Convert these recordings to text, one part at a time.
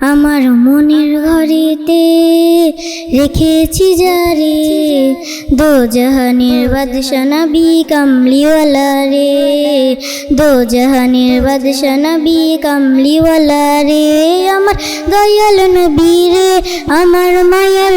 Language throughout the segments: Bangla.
আমার মনের ঘরেতে রেখেছি যারে দো জাহানের বাদশা বি কামলিওয়ালা রে। দো জাহানের বাদশা বি কামলিওয়ালা রে। আমার দয়াল নবী রে, আমার মায়াল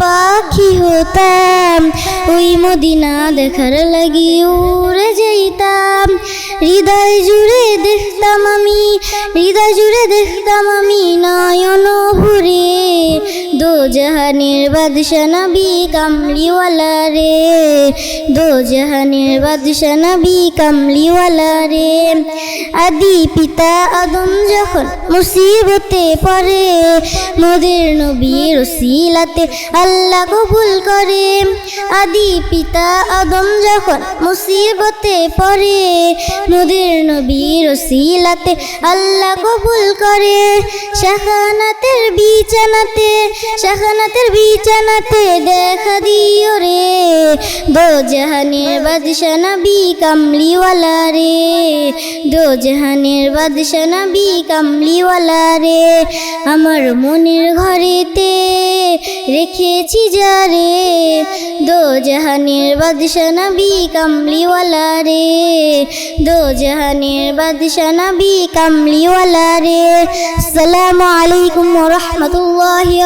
পাখি হতাম, ওই মদিনা দেখার লাগি উড়ে যেতাম হৃদয় জুড়ে দেখতাম আমি, হৃদয় জুড়ে দেখতাম আমি নয়ন ভুরে। দো জাহানের বাদশা নবী কামলিওয়ালা রে। জাহানের বাদশা নবী কামলিওয়ালা রে আদি পিতা আদম যখন মুসিবতে পড়ে মোদের নবীর ওসিলাতে আল্লাহ কবুল করে আদি পিতা আদম যখন মুসিবতে পড়ে মোদের নবীর ওসিলাতে আল্লাহ কবুল করে শাখানাতের বিছানাতে শাখানাতের বিছানাতে দেখা দিও রে দো জাহানের নবী কামলিওয়ালা রে দো জাহানের বাদশা নবী কামলিওয়ালা রে আমার মনের ঘরেতে রেখেছি যারে দো জাহানের বাদশা নবী কামলিওয়ালা রে দো জাহানের বাদশা নবী কামলিওয়ালা রে আসসালামু আলাইকুম ওয়া রাহমাতুল্লাহি